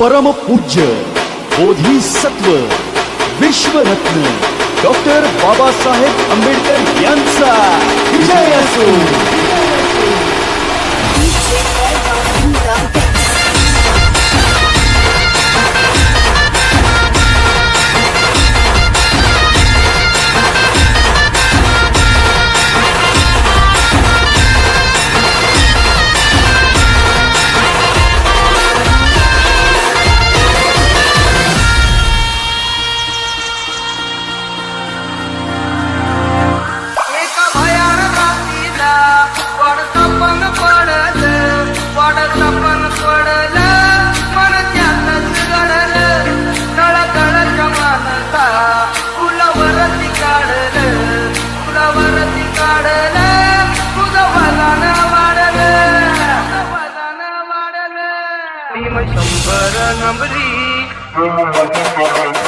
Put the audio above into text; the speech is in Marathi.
परमपूज्य बोधिसत्व विश्वरत्न डॉक्टर बाबासाहेब आंबेडकर यांचा विजय असो. somebody.